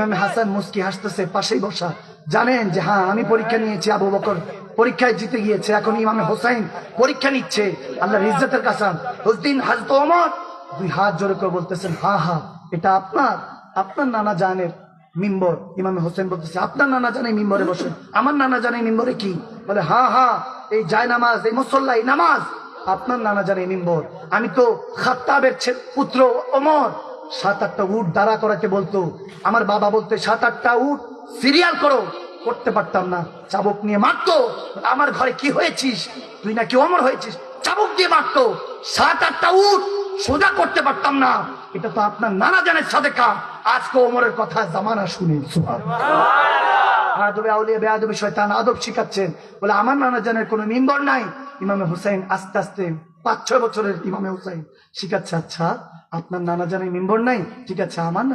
ইমাম হাসান মুস্কি হাসতেছে, পাশেই বসা। জানেন যে হ্যাঁ আমি পরীক্ষা নিয়েছি আবু বকর। পরীক্ষায় জিতে গিয়েছে, এখন ইমামে হোসাইন পরীক্ষা নিচ্ছে। আল্লাহর ইজ্জতের কাসাম। হুসদিন হাজত ওমর, দুই হাত জোরে করে বলতেছেন, হা হা, এটা আপনার আপনার নানা জানের মিম্বর। ইমামে হোসেন বলতেছে, আপনার নানা জানে মিম্বরে বসেন আমার নানা জানে মিম্বরে কি? বলে, হা হা, এই যায় নামাজ, এই মুসল্লা, এই নামাজ, আপনার নানা জানে মিম্বর। আমি তো খাত্তাবের পুত্র ওমর। সাত আটটা উট দাঁড়া করাকে বলতো। আমার বাবা বলতে সাত আটটা উট সিরিয়াল করো। করতে পারতাম না। চাবুক নিয়ে মারতো। আমার ঘরে কি হয়েছিস? তুই নাকি অমর হয়েছিস? চাবুক দিয়ে মারতো। সাত আটটা উট সোজা করতে পারতাম না। এটা তো আপনার নানা জানের সাদেকা। আজকে অমরের কথা জামানা শুনি আদবে আউলিয়া শয়তান আদব শিখাচ্ছেন। বলে আমার কোনো মিম্বর নাই। ইমামে হুসাইন আস্তে আস্তে পাঁচ, ছয় বছরের ইমামে হুসাইন শিখাচ্ছে আচ্ছা আপনার মিম্বর নাই? ঠিক আছে, আমার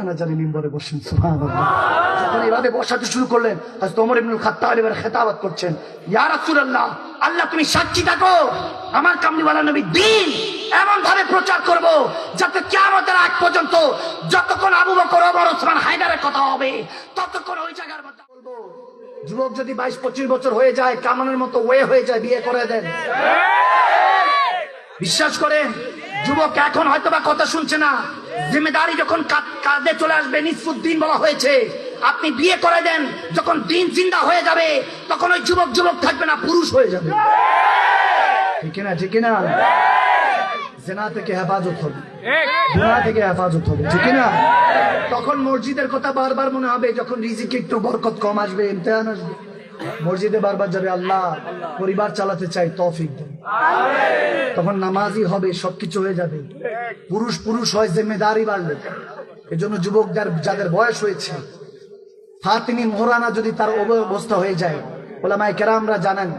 মিম্বরে বসেন বসাতে শুরু করলেন আজ তোমর ইবনুল এবার করছেন, ইয়া রাসূলুল্লাহ, আল্লাহ তুমি সাক্ষী থাকো। আমার কামলিওয়ালা নবী দিন এমন ভাবে প্রচার করব যাতে কিয়ামতের আগ পর্যন্ত যতক্ষণ আবু বকর, ওমর, ওসমান হায়দারের কথা হবে, ততক্ষণ ওই জায়গার যুবক যদি বাইশ, পঁচিশ বছর হয়ে যায়, কামানের মতো ওয়ে হয়ে যায়, বিয়ে করে দেন। বিশ্বাস করে যুবক এখন হয়তো বা কথা শুনছে না। জিম্মেদারি যখন কাঁধে চলে আসবে, নিসফুদ্দিন বলা হয়েছে, আপনি বিয়ে করে দেন, যখন দিন চিন্তা হয়ে যাবে, তখন ওই যুবক যুবক থাকবে না, পুরুষ হয়ে যাবে। ঠিক না ঠিক না জেনা থেকে হেফাজত হবে। থেকে হেফাজত হবে ঠিক না তখন মসজিদের কথা বারবার মনে হবে যখন রিজিকে একটু বরকত কম আসবে ইমতেহান আসবে। মসজিদে বারবার যাবে আল্লাহ পরিবার চালাতে চাই তৌফিক তখন নামাজি হবে সবকিছু হয়ে যাবে। পুরুষ পুরুষ হয় জিম্মেদারি বাড়বে। এজন্য যুবকদের যাদের বয়স হয়েছে ফাতিমি মোহরানা যদি তার অব- অবস্থা হয়ে যায় ওলামায় কেরামরা জানেন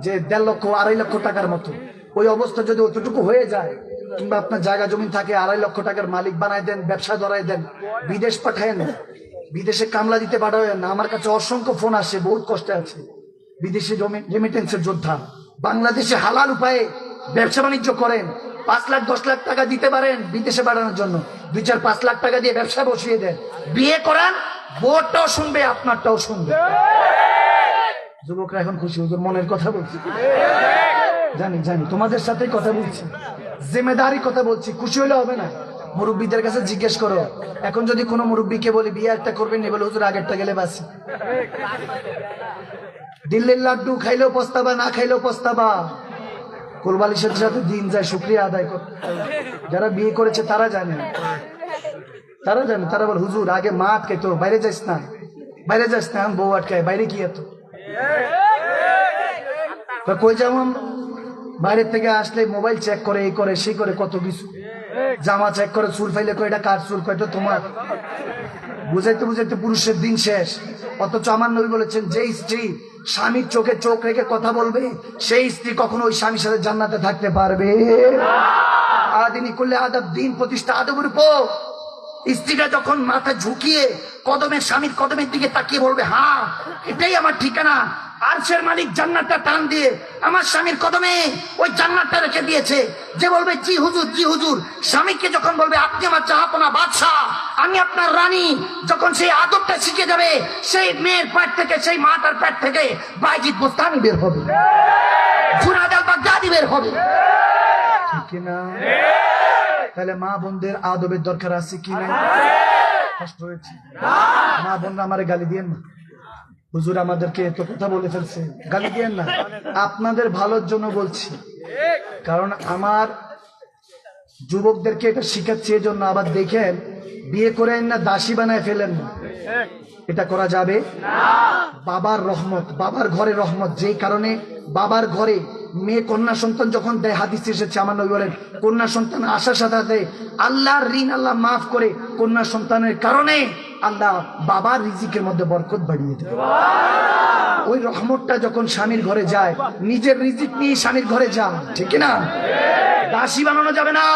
যে দেড় লক্ষ আড়াই লক্ষ টাকার মতো। ওই অবস্থা যদি অতটুকু হয়ে যায় কিংবা আপনার জায়গা জমি থাকে, আড়াই লক্ষ টাকার মালিক বানায় দেন, ব্যবসা ধরাই দেন, বিদেশ পাঠায়েন, বিদেশে কামলা দিতে পাঠাবেন না আমার কাছে অসংখ্য ফোন আসে, বহুত কষ্টে আছে। বিদেশে রেমিটেন্সের যোদ্ধা। বাংলাদেশে হালাল উপায়ে ব্যবসা বাণিজ্য করেন। পাঁচ লাখ, দশ লাখ টাকা দিতে পারেন বিদেশে পাঠানোর জন্য। দুই চার পাঁচ লাখ টাকা দিয়ে ব্যবসা বসিয়ে দেন। বিয়ে করান বোরটাও শুনবে, আপনারটাও শুনবে। যুবকরা এখন খুশি, হুজুর মনের কথা বলছি। জানি জানি, তোমাদের সাথে কথা বলছি। জিম্মেদারি কথা বলছি, খুশি হলে হবে না। মুরব্বীদের কাছে জিজ্ঞেস করো, এখন যদি কোনো মুরব্বীকে বলি, বিয়ে একটা করবেন বলে, হুজুর আগেরটা গেলে বাসি দিল্লির লাড্ডু খাইলেও পস্তাবা, না খাইলেও পস্তাবা। কোলবালিশের সাথে দিন যায়, শুক্রিয়া আদায় কর। যারা বিয়ে করেছে, তারা জানে। তারা জানে, তারা বল, হুজুর, আগে মা আটকাই তো বাইরে যাইস না। বাইরে যাস না বউ আটকায়, বাইরে কি এত কই যেমন বাইরের থেকে আসলে মোবাইল চেক করে, এই করে, সেই করে কত কিছু। জামা চেক করে, চুল ফাইলে কয়, এটা কার চুল, কয়টা তোমার? বুঝাইতে বুঝাইতে পুরুষের দিন শেষ। অথচ আমার নবী বলেছেন, যে স্ত্রী স্বামীর চোখে চোখ রেখে কথা বলবে, সেই স্ত্রী কখনো ওই স্বামীর সাথে জান্নাতে থাকতে পারবে। আদিনী করলে আদব দিন প্রতিষ্ঠা আদবের উপর। স্ত্রীটা যখন মাথা ঝুঁকিয়ে কদমের স্বামীর কদমের দিকে তাকিয়ে বলবে হ্যাঁ এটাই আমার ঠিকানা। আরশের মালিক জান্নাতটা টান দিয়ে আমার স্বামীর কদমে ওই জান্নাতটা রেখে দিয়েছে। যে বলবে জি হুজুর জি হুজুর। স্বামীকে যখন বলবে আপনি আমার জাহাপনা বাদশাহ আমি আপনার রানী। যখন সেই আদবটা শিখে যাবে সেই মেয়ের পেট থেকে সেই মাটার পেট থেকে বাইজিৎ বোস্তানি বের হবে। জুনাদাল বাগদাদি বের হবে। ঠিক না তাহলে মা বোনদের আদবের দরকার আছে কি নাই কষ্ট হয়েছে। মা বোনরা আমারে গালি দিয়েন না। হুজুর আমাদেরকে এত কথা বলে ফেলছে। গালি দিয়েন না। আপনাদের ভালোর জন্য বলছি। কারণ আমার যুবকদেরকে এটা শিখাচ্ছি জন্য আবার দেখেন, বিয়ে করেন না, দাসী বানায় ফেলেন না। এটা করা যাবে? বাবার রহমত, বাবার ঘরে রহমত। যেই কারণে বাবার ঘরে মেয়ে, কন্যা, সন্তান যখন দেয়, হাদিস এসেছে আমার নবী বলেন, কন্যা, সন্তান আসার সাথে আল্লাহর ঋণ আল্লাহ মাফ করে কন্যা, সন্তানের কারণে আল্লাহ বাবার রিজিকের মধ্যে বরকত বাড়িয়ে দেবে। ওই রহমতটা যখন স্বামীর ঘরে যায় নিজের রিজিক নিয়ে স্বামীর ঘরে যান ঠিক না দাসী বানানো যাবে না।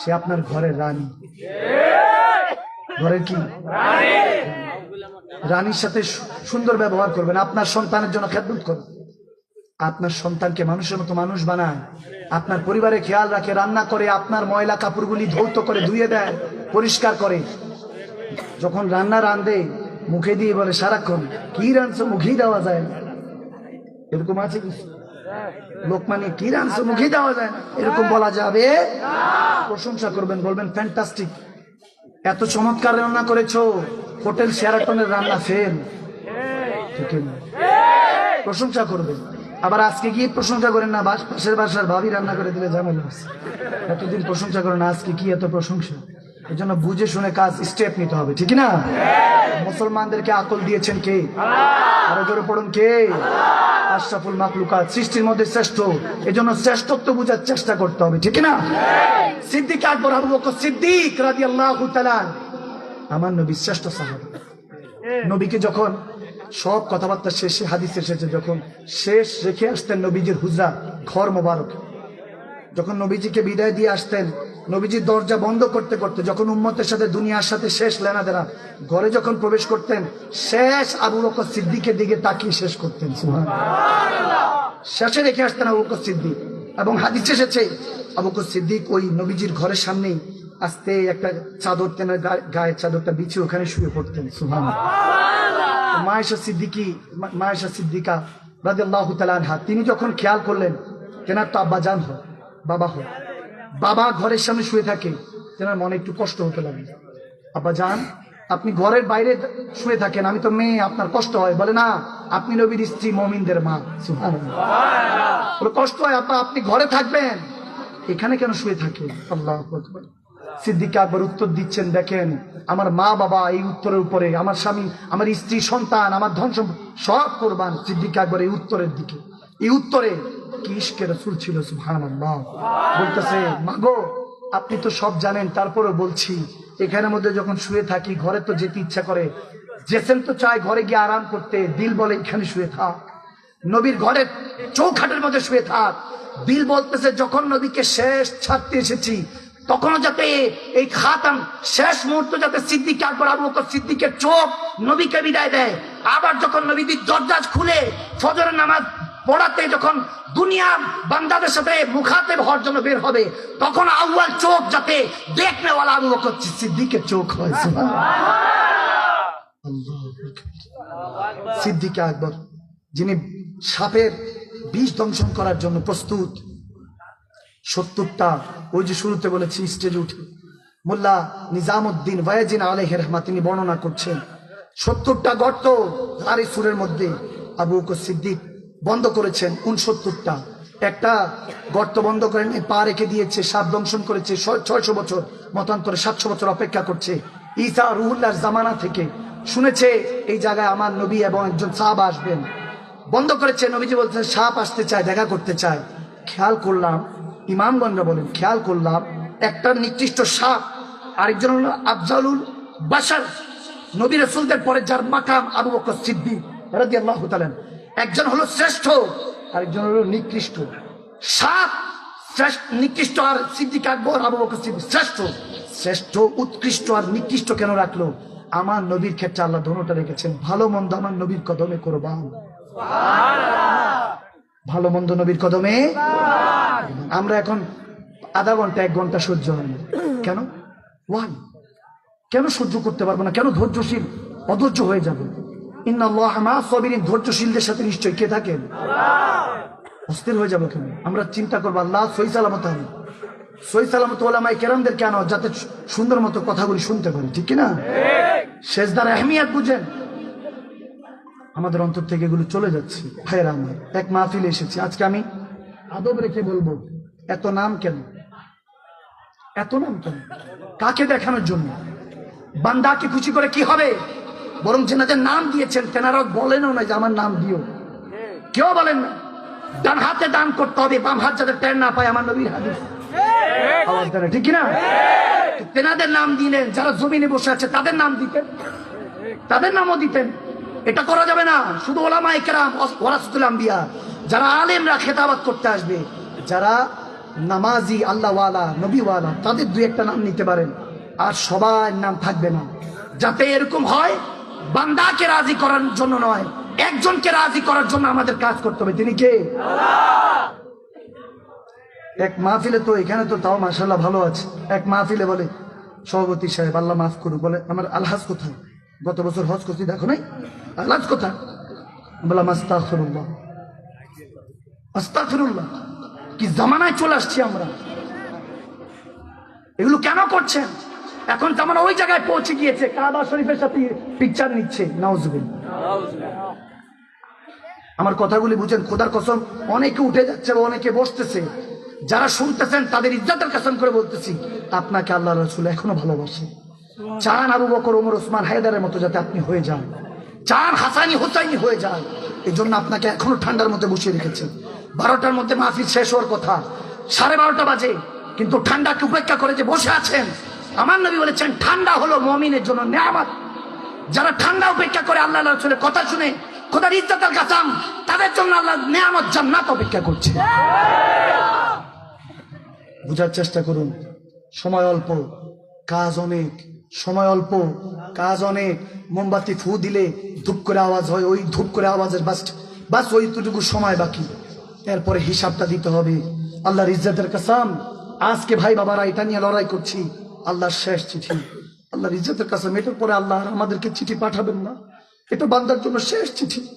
সে আপনার ঘরের রানী। ঘরের কি? রানীর সাথে সুন্দর ব্যবহার করবেন। আপনার সন্তানের জন্য খেদমত করবেন আপনার সন্তানকে মানুষের মতো মানুষ বানায়। আপনার পরিবারে খেয়াল রাখে রান্না করে আপনার ময়লা কাপড়গুলি ধৌত করে ধুয়ে দেয় পরিষ্কার করে। যখন রান্না রান্ধে মুখে দিয়ে বলে, সারাক্ষণ কি রাঁধছো? মুখেই দেওয়া যায় না। এরকম আছে কিছু? লোক মানে কি রাঁধছো? মুখেই দেওয়া যায় না। এরকম বলা যাবে? প্রশংসা করবেন, বলবেন, ফ্যান্টাস্টিক। এত চমৎকার রান্না করেছ। হোটেল শেরাটনের রান্না ফেল? প্রশংসা করবেন। আবার আজকে গিয়ে প্রশংসা করেন, না পাশের বাসার ভাবি রান্না করে দিলে ঝামেলা। এতদিন প্রশংসা করেন, আজকে কি এত প্রশংসা? এই জন্য বুঝে শুনে কাজ স্টেপ নিতে হবে, ঠিক না? মুসলমানদেরকে আকল দিয়েছেন কে? আরও জোরে পড়ুন কে? আশরাফুল মাকলুকাত সৃষ্টির মধ্যে শ্রেষ্ঠ। এই জন্য শ্রেষ্ঠত্ব বোঝার চেষ্টা করতে হবে, ঠিক না? সিদ্দিক আকবর, আবু বকর সিদ্দিক রাদিয়াল্লাহু তাআলা আমার নবী শ্রেষ্ঠ সাহাবী। নবীকে যখন সব কথাবার্তা শেষে হাদিস এসেছে যখন শেষ রেখে আসতেন নবীজির হুজরা, ঘর মোবারক যখন নবীজিকে বিদায় দিয়ে আসতেন নবীজির দরজা বন্ধ করতে করতে যখন উম্মতের সাথে দুনিয়ার সাথে শেষ লেনা দেনা ঘরে যখন প্রবেশ করতেন শেষ আবু বকর সিদ্দিকের দিকে তাকিয়ে শেষ করতেন। শেষে রেখে আসতেন আবু বকর সিদ্দিক। এবং হাদিস এসেছে আবু বকর সিদ্দিক ওই নবীজির ঘরের সামনেই আস্তে একটা চাদর তেনার গায়ে চাদরটা বিছিয়ে ওখানে শুয়ে পড়তেন সুহান মায়েশা সিদ্দিকি মায়েশা সিদ্দিকা রাজি আল্লাহ তিনি যখন খেয়াল করলেন তেনার তো আব্বা জান হয়। বাবা হয়। বাবা ঘরের সামনে শুয়ে থাকে তেনার মনে একটু কষ্ট হতে লাগল আব্বা যান, আপনি ঘরের বাইরে শুয়ে থাকেন, আমি তো মেয়ে, আপনার কষ্ট হয়। বলে, না, আপনি নবীর স্ত্রী, মমিনদের মা। বলে, কষ্ট হয় আপা আপনি ঘরে থাকবেন। এখানে কেন শুয়ে থাকে? আল্লাহ। সিদ্দিক আকবর উত্তর দিচ্ছেন, দেখেন, আমার মা বাবা এই উত্তরের উপরে, আমার স্বামী, আমার স্ত্রী, সন্তান, আমার ধন সব কোরবান। সিদ্দিক আকবর এই উত্তরের দিকে। এই উত্তরে কি ইশকে রসুল ছিল সুহান বলতেছে, মাগো, আপনি তো সব জানেন তারপরে বলছি, এখানের মধ্যে যখন শুয়ে থাকি, ঘরে তো যেতে ইচ্ছা করে। জেসেন তো চায় ঘরে গিয়ে আরাম করতে, দিল বলে, এখানে শুয়ে থাক। নবীর ঘরের চৌখাটের মধ্যে শুয়ে থাক। দিল বলতেছে, যখন নবীকে শেষ ছাড়তে এসেছি, তখনও যাতে এই খাতাম শেষ মুহূর্ত যাতে সিদ্দিক আকবর, আবু বকর সিদ্দিকের চোখ নবীকে বিদায় দেয়। আবার যখন নবীদের দরজা খুলে, ফজরের নামাজ পড়াতে যখন দুনিয়া বান্দাদের সাথে মুখাতে হওয়ার জন্য বের হবে, তখন আউয়াল চোখ যাতে দেখনেওয়ালা আবু বকর সিদ্দিকের চোখ হয় আল্লাহু আকবার। যিনি সাপের বিষ দংশন করার জন্য প্রস্তুত, সত্তরটা, ওই যে শুরুতে বলেছি স্টেজে উঠে মোল্লা নিজামুদ্দিন ওয়াজিন আলহ রহমা তিনি বর্ণনা করছেন, সত্তরটা গর্ত হারি সুরের মধ্যে আবু সিদ্দিক বন্ধ করেছেন উনসত্তরটা। একটা গর্ত বন্ধ করেন, পা রেখে দিয়েছে, সাপ দংশন করেছে ছয়শো বছর, মতান্তরে সাতশো বছর অপেক্ষা করছে। ইসা রুহুল্লার জামানা থেকে শুনেছে, এই জায়গায় আমার নবী এবং একজন সাপ আসবেন। বন্ধ করেছে, নবীজি বলতে সাপ আসতে চায়, দেখা করতে চায়। খেয়াল করলাম ইমামগঞ্জরা বলেন, খেয়াল করলাম, একটা নির্দিষ্ট সাপ, আরেকজন হলো আফজালুল বাসার নবী রসুলদের পরে যার মাকাম আবু বকর সিদ্দিক রাদিয়াল্লাহু তাআলা একজন হলো শ্রেষ্ঠ আরেকজন হলো নিকৃষ্ট। শ্রেষ্ঠ নিকৃষ্ট আর সিদ্দিক আকবর আবু বকর শ্রেষ্ঠ। শ্রেষ্ঠ উৎকৃষ্ট আর নিকৃষ্ট কেন রাখল? আমার নবীর ক্ষেত্রে আল্লাহ ধনুটা রেখেছেন। ভালো মন্দ আমার নবীর কদমে কোরবান। ভালো মন্দ নবীর কদমে? আমরা এখন আধা ঘণ্টা এক ঘণ্টা সহ্য হয় কেন? ওয়ান কেন সহ্য করতে পারব না? কেন ধৈর্যশীল অধৈর্য হয়ে যাবে? ধৈর্যশীলদের সাথে নিশ্চয়ই কে থাকেন? অস্থির হয়ে যাব কেন? আমরা চিন্তা করব, আল্লাহ সই সালামত হবে সই সালামত ওলামাই কেরামদের কেন যাতে সুন্দর মতো কথাগুলি শুনতে পারি, ঠিক না শেষদার আহমিয়াত বুঝেন। আমাদের অন্তর থেকে এগুলো চলে যাচ্ছে, ভাইয়েরা আমার, এক মাহফিলে এসেছি। আজকে আমি আদব রেখে বলব, এত নাম কেন? এত নাম কেন? কাকে দেখানোর জন্য? বান্দাকে খুশি করে কি হবে? বরং যেনাদের নাম দিয়েছেন তেনারা বলেনও না যে আমার নাম দিও। কেউ বলেন না। ডান হাতে দান করতে হবে, বাম হাত যাতে টের না পায়, আমার নবীর হাদিস। ঠিক না তেনাদের নাম দিলেন, যারা জমিনে বসে আছে, তাদের নাম দিতেন। তাদের নামও দিতেন। এটা করা যাবে না। শুধু ওলামা একরাম ওরাসুল আম্বিয়া, যারা আলেমরা খেতাবাত করতে আসবে, যারা নামাজি, আল্লাহওয়ালা, নবীওয়ালা, তাদের দুই একটা নাম নিতে পারেন। আর সবার নাম থাকবে না। যাতে এরকম হয় বান্দাকে রাজি করার জন্য নয়, একজনকে রাজি করার জন্য আমাদের কাজ করতে হবে। তিনি কে? এক মাহফিলে তো এখানে তো তাও মাসাল্লাহ ভালো আছে। এক মাহফিলে বলে, সভাপতি সাহেব, আল্লাহ মাফ করুক, বলে, আমার আলহাজ কোথায়? গত বছর হজ করছি, দেখো নাই? আলহাজ কোথায়? বললাম আস্তাফরুল্লাহ আস্তাফরুল্লাহ কি জামানায় চলে আসছি আমরা। এগুলো কেন করছেন? এখন জামানা ওই জায়গায় পৌঁছে গিয়েছে। কাবা শরীফের সাথে পিকচার নিচ্ছে। নাউজুবিল আমার কথাগুলি বুঝেন, খোদার কসম, অনেকে উঠে যাচ্ছে বা অনেকে বসতেছে। যারা শুনতেছেন, তাদের ইজ্জতের কসম করে বলতেছি, আপনাকে আল্লাহ রসুল এখনও ভালোবাসে। চান আবু বকর, ওমর, ওসমান, হায়দারের মতো যাতে আপনি হয়ে যান। চান হাসানি, হোসাইনি হয়ে যান। এই জন্য আপনাকে এখনও ঠান্ডার মধ্যে বসিয়ে রেখেছেন বারোটার মধ্যে মাহফিল শেষ হওয়ার কথা। সাড়ে বারোটা বাজে, কিন্তু ঠান্ডাকে উপেক্ষা করে যে বসে আছেন আমার নবী বলেছেন, ঠান্ডা হলো মমিনের জন্য নেয়ামত। যারা ঠান্ডা উপেক্ষা করে আল্লাহ রসুলের কথা শুনে, খোদার ইজ্জতের কাসাম, তাদের জন্য আল্লাহ নেয়ামত জান্নাত অপেক্ষা করছে। বুঝার চেষ্টা করুন, সময় অল্প, কাজ অনেক, সময় অল্প, কাজ অনেক, মোমবাতি ফু দিলে ধূপ করে আওয়াজ হয়, ওই ধূপ করে আওয়াজের বাস বাস ওইটুকু সময় বাকি। এরপরে হিসাবটা দিতে হবে, আল্লাহর ইজ্জতের কাসাম, আজকে ভাই বাবারা এটা নিয়ে লড়াই করছি আল্লাহর শেষ চিঠি। আল্লাহর ইজ্জতের কাছে এটার পরে আল্লাহ আমাদেরকে চিঠি পাঠাবেন না। এটা বান্দার জন্য শেষ চিঠি।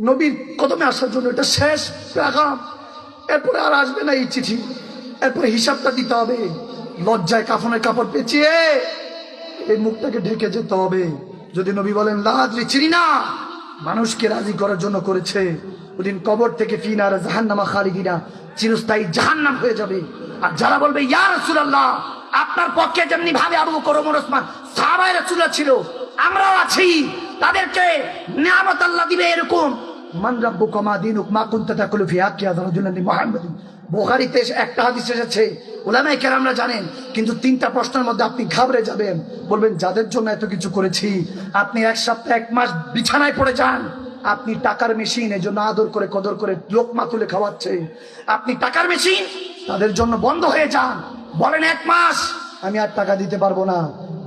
নবীর কদমে আসার জন্য এটা শেষ পেগাম এরপরে আর আসবে না এই চিঠি। এরপরে হিসাবটা দিতে হবে। লজ্জায় কাফনের কাপড় পেঁচিয়ে এই মুখটাকে ঢেকে যেতে হবে। যদি নবী বলেন লাজরি চিনি না। মানুষকে রাজি করার জন্য করেছে। ওদিন কবর থেকে ফিনার জাহান্নামা খারিগিনা চিরস্থায়ী জাহান্নাম হয়ে যাবে। আর যারা বলবে, ইয়া রাসূলুল্লাহ আপনার পক্ষে যেমনি ভাবে আবু বকর ওমর ওসমান সাহাবায়ে রাসূলুল্লাহ ছিল, আমরাও আছি। তাদেরকে নিয়ামত আল্লাহ দিবে এরকম। মান রাব্বুকা মা দিনুক মা কুনতা তাকুলু ফি হাক্কি রাজুলান মুহাম্মাদিন বুখারীতে একটা হাদিস এসেছে ওলামায়ে কেরামরা জানেন, কিন্তু তিনটা প্রশ্নের মধ্যে আপনি ঘাবড়ে যাবেন। বলবেন, যাদের জন্য এত কিছু করেছি, আপনি এক সপ্তাহ এক মাস বিছানায় পড়ে যান। আপনি টাকার মেশিন, এই জন্য আদর করে কদর করে লোকমা তুলে খাওয়াচ্ছে আপনি টাকার মেশিন, তাদের জন্য বন্ধ হয়ে যান। বলেন এক মাস। আমি আর টাকা দিতে পারব না।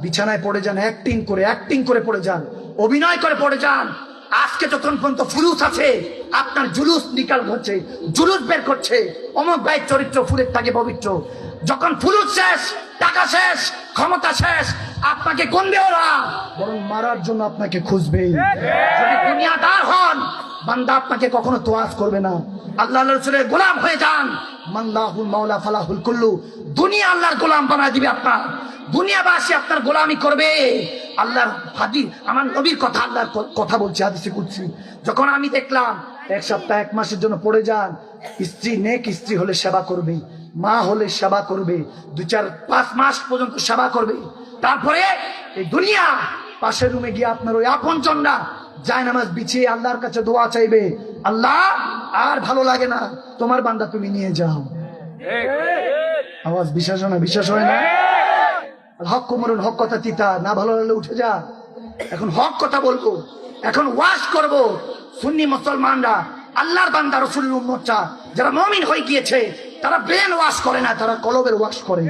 বিছানায় পড়ে যান অ্যাক্টিং করে অ্যাক্টিং করে পড়ে যান। অভিনয় করে পড়ে যান। আজকে যতক্ষণ পর্যন্ত ফুলুস আছে। আপনার জুলুস নিকাল হচ্ছে জুলুস বের করছে। অমক ভাই চরিত্র ফুলের থাকে পবিত্র। যখন ফুলুস শেষ টাকা শেষ ক্ষমতা শেষ আপনাকে কোনবে ওরা বরং মারার জন্য আপনাকে খুঁজবে। যদি দুনিয়াদার হন বান্দা আপনাকে কখনো তোয়াজ করবে না। আল্লাহ রসুলের গোলাম হয়ে যান। মাল্লাহুল মাওলা ফালাহুল কুল্লু। দুনিয়া আল্লাহর গোলাম বানায় দিবে আপনার। দুনিয়াবাসী আপনার গোলামি করবে। আল্লাহর হাদি আমার নবীর কথা আল্লাহর কথা বলছি, হাদিসে করছি যখন আমি দেখলাম, এক সপ্তাহ, এক মাসের জন্য পড়ে যান। স্ত্রী নেক স্ত্রী হলে সেবা করবে। মা হলে সেবা করবে। দু চার, পাঁচ মাস পর্যন্ত সেবা করবে। তারপরে এই দুনিয়া পাশের রুমে গিয়ে আপনার ওই আপন জনরা যায় নামাজ বিছিয়ে আল্লাহর কাছে দোয়া চাইবে। আল্লাহ, আর ভালো লাগে না। তোমার বান্দা তুমি নিয়ে যাও। আওয়াজ বিশ্বাস না? বিশ্বাস হয় না? হক কুমরুন হক কথা তিতা। না ভালো লাগলে উঠে যা। এখন হক কথা বলব। এখন ওয়াশ করব। সুন্নি মুসলমানরা, আল্লাহর বান্দা রসুল উম্মতটা যারা মমিন হয়ে গিয়েছে, তারা ব্রেন ওয়াশ করে না, তারা কলবের ওয়াশ করে।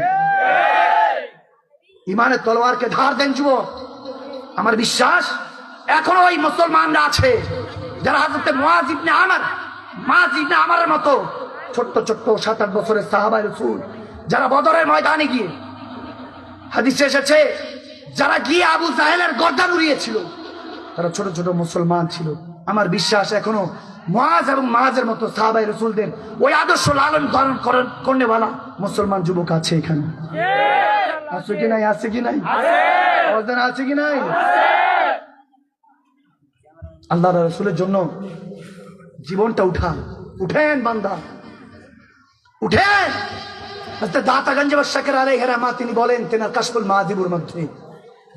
ইমানের তলোয়ারকে ধার দেন যুবক। আমার বিশ্বাস এখনও ওই মুসলমানরা আছে, যারা হাজরতে মুআজ ইবনে আমার মাজ ইবনে আমারের মতো ছোট্ট ছোট্ট সাত আট বছরের সাহাবাই রসুল, যারা বদরের ময়দানে গিয়ে হাদিসে এসেছে, যারা গিয়ে আবু জাহেলের গর্দান উড়িয়েছিল তারা ছোট ছোট মুসলমান ছিল। আমার বিশ্বাস এখনও মাজ এবং মাঝের মতো সাহাবাই রসুলদের ওই আদর্শ লালন পালন করেন, করেনেওয়ালা মুসলমান যুবক আছে এখানে। আছে কি নাই? আছে কি নাই? আছে। কি নাই? আল্লাহ রসুলের জন্য জীবনটা উঠান উঠেন বান্দা। উঠেন। দাতাগঞ্জ শাকের আলাই হেরামা তিনি বলেন তেনার কাশফুল মাহাদিবুর মধ্যে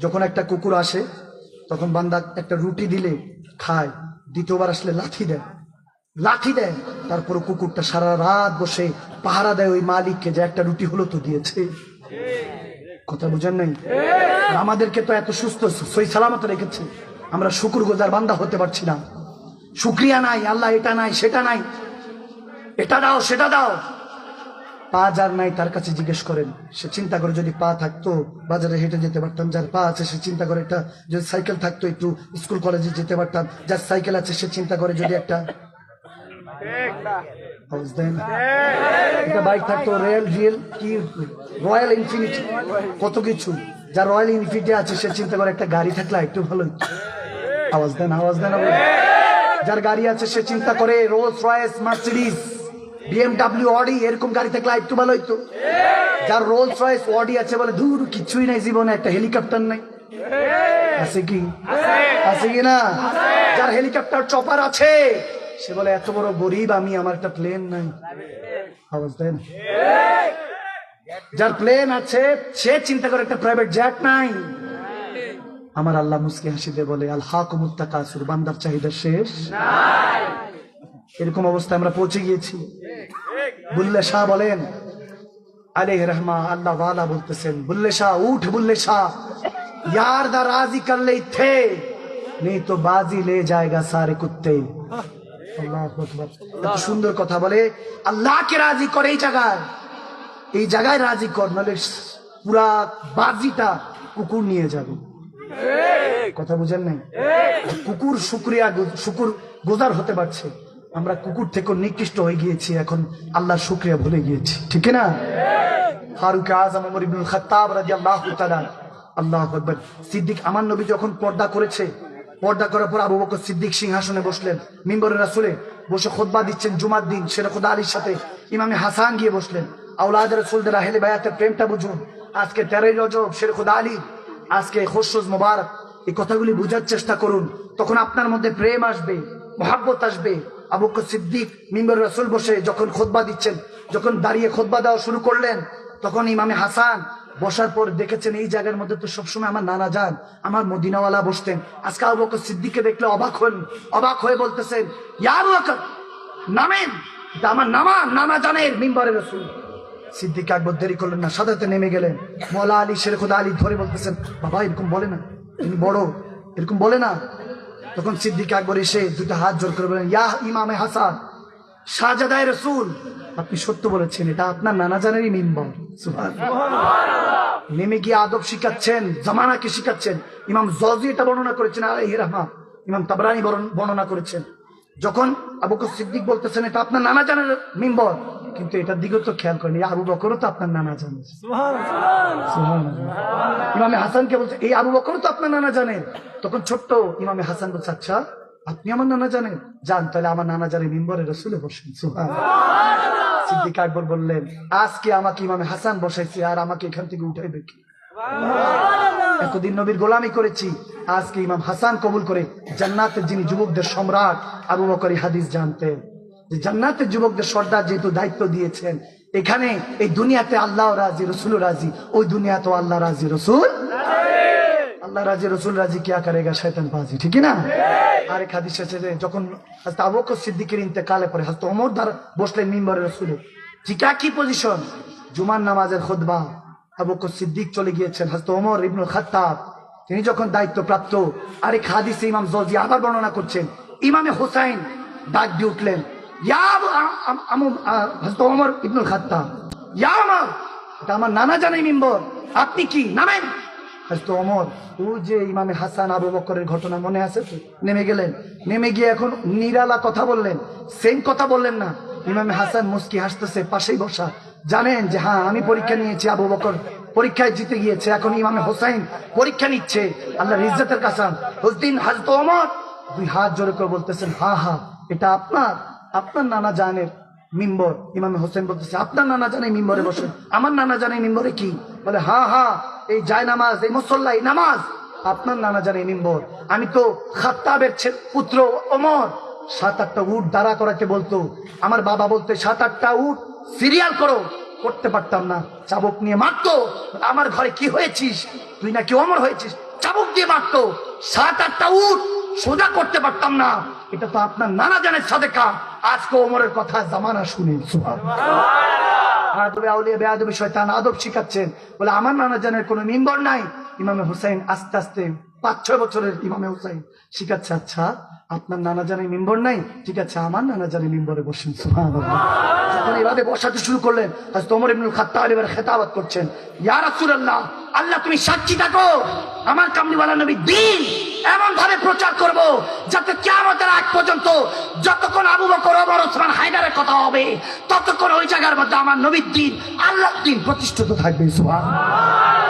যখন একটা কুকুর আসে তখন বান্দা একটা রুটি দিলে খায় দ্বিতীয়বার আসলে লাথি দেয়। লাথি দেয়। তারপরে কুকুরটা সারা রাত বসে পাহারা দেয় ওই মালিককে যে একটা রুটি হলো তো দিয়েছে। কথা বুঝেন নাই? আমাদেরকে তো এত সুস্থ সই সালামত রেখেছে। আমরা শুকুর গোজার বান্দা হতে পারছি না। শুক্রিয়া নাই, আল্লাহ এটা নাই, সেটা নাই। এটা দাও, সেটা দাও। পা যার নাই, তার কাছে জিজ্ঞেস করেন। সে চিন্তা করে যদি পা থাকতো, বাজারে হেঁটে যেতে পারতাম। যার পা আছে, সে চিন্তা করে একটা, যদি সাইকেল থাকতো, একটু স্কুল কলেজে যেতে পারতাম। যার সাইকেল আছে, সে চিন্তা করে যদি একটা একটা বাইক থাকতো রিয়েল, কি, রয়্যাল ইনফিনিটি কত কিছু। যার রয়্যাল ইনফিল্ডে আছে, সে চিন্তা করে একটা গাড়ি থাকলে একটু ভালো। আওয়াজ দেন আওয়াজ দেন যার গাড়ি আছে সে চিন্তা করে Rolls Royce Mercedes BMW Audi এরকম গাড়ি থাকলে একটু ভালো হইতো যার রোলস রয়েস অডি আছে বলে দূর কিছুই নাই জীবনে একটা হেলিকপ্টার নাই আছে কি আছে কি না যার হেলিকপ্টার চপার আছে সে বলে এত বড় গরিব আমি আমার একটা প্লেন নাই আওয়াজ দেন যার প্লেন আছে সে চিন্তা করে একটা প্রাইভেট জেট নাই আমার আল্লাহ মুসকে হাসি বলে আল্লাহ কুমুত্তা কাসুর বান্দার চাহিদা শেষ? এরকম অবস্থায় আমরা পৌঁছে গিয়েছি। বুল্লে শাহ বলেন আলে রহমা আল্লাহ ওয়ালা বলতেছেন বুল্লে শাহ উঠ বুল্লে শাহ। ইয়ার দা রাজি করলেই থে। নেই তো বাজি লে যায়গা সারে কুত্তে। সুন্দর কথা বলে আল্লাহকে রাজি করে এই জায়গায়। এই জায়গায় রাজি কর নাহলে পুরা বাজিটা কুকুর নিয়ে যাবে। কথা বুঝেন নাই? কুকুর শুক্রিয়া শুকুর গোজার হতে পারছে। আমরা কুকুর থেকে নিকৃষ্ট হয়ে গিয়েছি এখন আল্লাহর শুক্রিয়া ভুলে গিয়েছি। ঠিক না? ফারুক আজম ইবনুল খাত্তাব রাদিয়াল্লাহু তাআলা আল্লাহু আকবার। সিদ্দিক আমার নবী যখন পর্দা করেছে পর্দা করার পর আবু বকর সিদ্দিক সিংহাসনে বসলেন। মিম্বরের রাসূলে বসে খুতবা দিচ্ছেন জুমার দিন। সেটা খুদা আলীর সাথে ইমামে হাসান গিয়ে বসলেন। আউলাদ রাসূলদের আহলে বায়াতের প্রেমটা বুঝুন। আজকে তেরোই রজব শের খুদা আলী আজকে খসরুজ মোবারক এই কথাগুলি বোঝার চেষ্টা করুন। তখন আপনার মধ্যে প্রেম আসবে, মহাব্বত আসবে। আবু বকর সিদ্দিক মিম্বর রসুল বসে যখন খোদবা দিচ্ছেন, যখন দাঁড়িয়ে খোদবা দেওয়া শুরু করলেন, তখন ইমামে হাসান বসার পর দেখেছেন, এই জায়গার মধ্যে তো সবসময় আমার নানা যান, আমার মদিনাওয়ালা বসতেন। আজকে আবু বকর সিদ্দিককে দেখলে অবাক হন, অবাক হয়ে বলতেছেন, ইয়া বকর, নামেন, আমার নামা, নানা জানের মিম্বরের রসুল। সিদ্দিক আকবর দেরি করলেন না, সাদাতে নেমে গেলেন। মৌলা আলী, শের খুদা আলী ধরে বলতেছেন, বাবা, এরকম বলে না। তিনি বড়, এরকম বলে না। তখন সিদ্দিক আকবর এসে দুটো হাত জোর করে বলেন ইয়া ইমামে হাসান শাহজাদায় রসুল। আপনি সত্য বলেছেন, এটা আপনার নানা জানেরই মিম্বর নেমে গিয়ে আদব শিখাচ্ছেন, জামানাকে শিখাচ্ছেন। ইমাম জজি এটা বর্ণনা করেছেন আর হিরামা ইমাম তাবরানি বর্ণনা করেছেন। যখন আবু সিদ্দিক বলতেছেন, এটা আপনার নানা জানের মিম্বর কিন্তু এটার দিকেও তো খেয়াল করেন আবু বকরও তো আপনার নানা সুবহানাল্লাহ। ইমামে হাসানকে বলছে এই আবু বকরও তো আপনার নানা জানেন তখন ছোট্ট ইমামে হাসান বলছে আচ্ছা আপনি আমার নানা জানেন? যান তাহলে আমার নানা জানে মিম্বরে রসুলে বসেন। সুবহানাল্লাহ। সিদ্দিক আকবর বললেন আজকে আমাকে ইমামে হাসান বসাইছে আর আমাকে এখান থেকে উঠাইবে কি? এতদিন নবীর গোলামি করেছি আজকে ইমাম হাসান কবুল করে জান্নাতের যিনি যুবকদের সম্রাট আবু বকর হাদিস জানতেন। যে জান্নাতের যুবকদের সর্দার যেহেতু দায়িত্ব দিয়েছেন, এখানে এই দুনিয়াতে আল্লাহ রাজি, রসুল রাজি, ওই দুনিয়া তো আল্লাহ রাজি, রসুল আল্লাহ রাজি, রসুল রাজি, কে আকারে গা শেতান পাজি ঠিক না? আরেক হাদিস এসেছে যখন আবক সিদ্দিকের ইন্তেকালে পরে হাস্ত অমর দ্বার বসলেন মিম্বরের রসুলে, ঠিক কি পজিশন জুমার নামাজের খোদবা আবক সিদ্দিক চলে গিয়েছেন হাস্ত অমর ইবনুল খাত্তাব, তিনি যখন দায়িত্ব প্রাপ্ত আরেক হাদিসে ইমাম জলজি আবার বর্ণনা করছেন, ইমামে হোসাইন ডাক দিয়ে উঠলেন ইয়া আ- ওমর ইবনুল খাত্তাব ইয়া ওমর এটা আমার নানা জানাই মিম্বর আপনি কি নামেন হয়তো অমর ও যে ইমামে হাসান আবু বকরের ঘটনা মনে আছে তো নেমে গেলেন নেমে গিয়ে এখন নিরালা কথা বললেন সেম কথা বললেন না ইমামে হাসান মুস্কি হাসতেছে পাশেই বসা। জানেন যে হ্যাঁ আমি পরীক্ষা নিয়েছি আবু বকর। পরীক্ষায় জিতে গিয়েছে, এখন ইমামে হোসাইন পরীক্ষা নিচ্ছে। আল্লাহ ইজ্জতের কাসাম। হুসদিন হাজত অমর দুই হাত জোরে করে বলতেছেন, হা হা, এটা আপনার? আপনার নানা জানের মিম্বর, ইমাম হোসেন বলতেছে, আপনার নানা জানে মিম্বরে বসে। আমার নানা জানে মিম্বরে কি? বলে, হা হা, এই যায় নামাজ, এই মুসল্লা, এই নামাজ। আপনার নানা জানে মিম্বর। আমি তো খাত্তাবের পুত্র অমর সাত, আটটা উট দাঁড়া করাকে বলতো। আমার বাবা বলতে, সাত, আটটা উট সিরিয়াল করো। করতে পারতাম না। চাবুক নিয়ে মারতো। আমার ঘরে কি হয়েছিস? তুই নাকি অমর হয়েছিস? চাবুক দিয়ে মারতো। সাত, আটটা উট সোজা করতে পারতাম না। এটা তো আপনার নানা জানের সাদেকা। আজকে ওমরের কথা জামানা শুনি আদবে আউলিয়া বেআদবে শয়তান আদব শিখাচ্ছেন। বলে আমার নানা জানের কোনো মিম্বর নাই। ইমামে হুসাইন আস্তে আস্তে পাঁচ ছয় বছরের ইমামে হুসাইন শিখাচ্ছে আচ্ছা আপনার নানা জানের মিম্বর নাই? ঠিক আছে আমার নানা জানের মিম্বরে বসেন সুবহানাল্লাহ। যখন এভাবে বসাতে শুরু করলেন আজ তোমর ইবনুল খাত্তাব এবার খেতাবাত করছেন। ইয়া রাসূলুল্লাহ আল্লাহ তুমি সাক্ষী থাকো। আমার কামলিওয়ালা নবী দিন এমন ভাবে প্রচার করব যাতে কেমতের আগ পর্যন্ত যতক্ষণ আবু বকর ওমর ওসমান হায়দারের কথা হবে, ততক্ষণ ওই জায়গার মধ্যে আমার নবীর দিন, আল্লাহর দিন প্রতিষ্ঠিত থাকবে, সুবহানাল্লাহ।